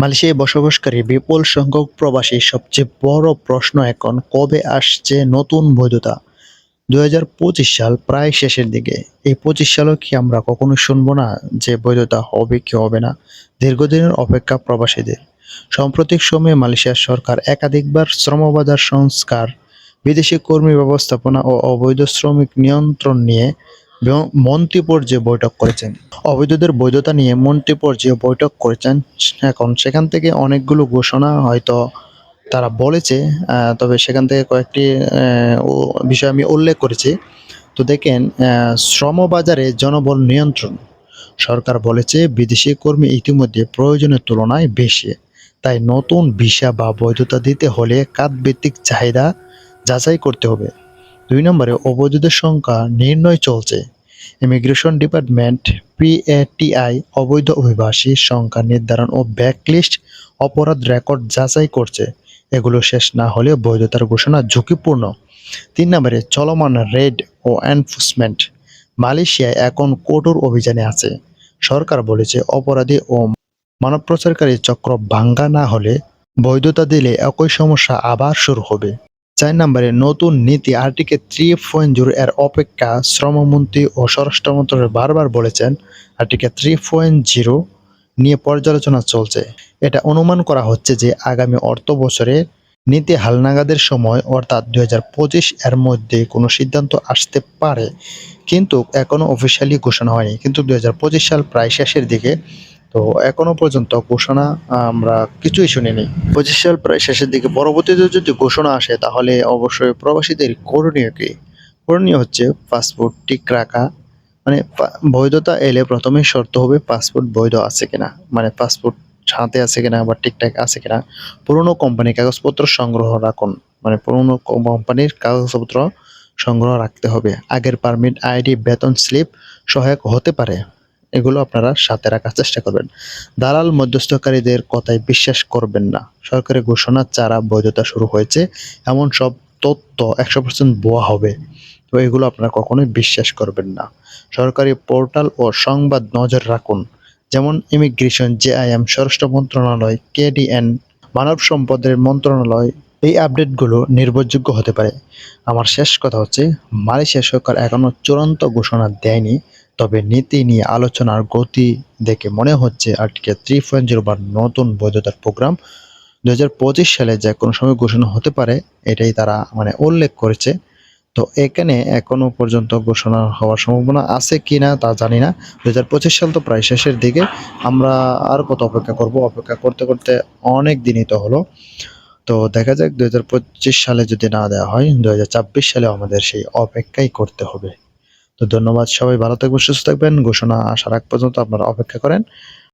মালয়েশিয়ায় বসবাসকারী বিপুল সংখ্যক প্রবাসী সবচেয়ে বড় প্রশ্ন এখন, কবে আসছে নতুন বৈধতা? দুই হাজার পঁচিশ সাল প্রায় শেষের দিকে। এই পঁচিশ সালও কি আমরা কখনো শুনব না যে বৈধতা হবে কি হবে না? দীর্ঘদিনের অপেক্ষা প্রবাসীদের। সাম্প্রতিক সময়ে মালয়েশিয়ার সরকার একাধিকবার শ্রমবাজার সংস্কার, বিদেশি কর্মী ব্যবস্থাপনা ও অবৈধ শ্রমিক নিয়ন্ত্রণ নিয়ে ব- মন্ত্রী পর্যায়ে বৈঠক করেছেন, অবৈধদের বৈধতা নিয়ে মন্ত্রী পর্যায়ে বৈঠক করেছেন, এখন সেখান থেকে অনেকগুলো ঘোষণা হয়তো তারা বলেছে তবে সেখান থেকে কয়েকটি বিষয় আমি উল্লেখ করেছি। তো দেখেন শ্রমবাজারে জনবল নিয়ন্ত্রণ। সরকার বলেছে বিদেশি কর্মী ইতিমধ্যে প্রয়োজনের তুলনায় বেশি। তাই নতুন ভিসা বা বৈধতা দিতে হলে কাতভিত্তিক চাহিদা যাচাই করতে হবে। দুই নম্বরে, অবৈধদের সংখ্যা নির্ণয় চলছে। ইমিগ্রেশন ডিপার্টমেন্ট পিএটিআই অবৈধ অভিবাসীর সংখ্যা নির্ধারণ ও ব্যাকলিস্ট অপরাধ রেকর্ড যাচাই করছে। এগুলো শেষ না হলে বৈধতার ঘোষণা ঝুঁকিপূর্ণ। তিন নম্বরে, চলমান রেড ও এনফোর্সমেন্ট মালয়েশিয়ায় এখন কঠোর অভিযানে আছে। সরকার বলেছে অপরাধী ও মানব চক্র ভাঙ্গা না হলে বৈধতা দিলে একই সমস্যা আবার শুরু হবে। চার নম্বরে নতুন নীতি আর্টিকে থ্রি পয়েন্ট জিরো এর অপেক্ষা শ্রমমন্ত্রী ও স্বরাষ্ট্র মন্ত্রণালয় বারবার বলেছেন আর্টিকে থ্রি পয়েন্ট জিরো নিয়ে পর্যালোচনা চলছে। এটা অনুমান করা হচ্ছে যে আগামী অর্থ বছরে নীতি হালনাগাদের সময়, অর্থাৎ দুই হাজার পঁচিশ এর মধ্যে কোনো সিদ্ধান্ত আসতে পারে। কিন্তু এখনও অফিসিয়ালি ঘোষণা হয়নি। কিন্তু দুই সাল প্রায় শেষের দিকে তো এখনও পর্যন্ত ঘোষণা, আমরা কিছুই শুনিনি। পঁচিশ সাল প্রায় শেষের দিকে, পরবর্তীতে যদি ঘোষণা আসে, তাহলে অবশ্যই প্রবাসীদের করণীয় কি? করণীয় হচ্ছে পাসপোর্ট ঠিক রাখা। মানে বৈধতা এলে প্রথমে শর্ত হবে পাসপোর্ট বৈধ আছে কিনা। মানে পাসপোর্ট হাতে আছে কিনা বা ঠিকঠাক আছে কিনা। পুরনো কোম্পানির কাগজপত্র সংগ্রহ রাখুন। মানে পুরনো কোম্পানির কাগজপত্র সংগ্রহ রাখতে হবে। আগের পারমিট, আইডি, বেতন, স্লিপ সহায়ক হতে পারে। এগুলো আপনারা সাথে রাখার চেষ্টা করবেন। দালাল মধ্যস্থকারীদের কথায় বিশ্বাস করবেন না। সরকারি ঘোষণা ছাড়া বৈধতা শুরু হয়েছে। এমন সব তথ্য একশো পার্সেন্ট বোয়া হবে। তো এগুলো আপনারা কখনোই বিশ্বাস করবেন না। সরকারি পোর্টাল ও সংবাদ নজর রাখুন। যেমন ইমিগ্রেশন, জেআইএম, স্বরাষ্ট্র মন্ত্রণালয়, কেডিএন, মানব সম্পদের মন্ত্রণালয়, এই আপডেটগুলো নির্ভরযোগ্য হতে পারে। আমার শেষ কথা হচ্ছে, মালয়েশিয়া সরকার এখনও চূড়ান্ত ঘোষণা দেয়নি। তবে নীতি নিয়ে আলোচনার গতি দেখে মনে হচ্ছে আর্টিকেল থ্রি পয়েন্ট জিরো বা নতুন বৈধতার প্রোগ্রাম। দু হাজার পঁচিশ সালে যে কোনো সময় ঘোষণা হতে পারে, এটাই তারা মানে উল্লেখ করেছে। তো এখানে এখনও পর্যন্ত ঘোষণা হওয়ার সম্ভাবনা আছে কি না তা জানি না। দু হাজার পঁচিশ সাল তো প্রায় শেষের দিকে। আমরা আর কত অপেক্ষা করব? অপেক্ষা করতে করতে অনেক দিনই তো হলো। তো দেখা যাক দু হাজার পঁচিশ সালে যদি না দেওয়া হয় দু হাজার ছাব্বিশ সালে আমাদের সেই অপেক্ষাই করতে হবে। তো ধন্যবাদ সবাই ভালো থাকবেন সুস্থ থাকবেন। ঘোষণা আসার আগ পর্যন্ত আপনারা অপেক্ষা করেন।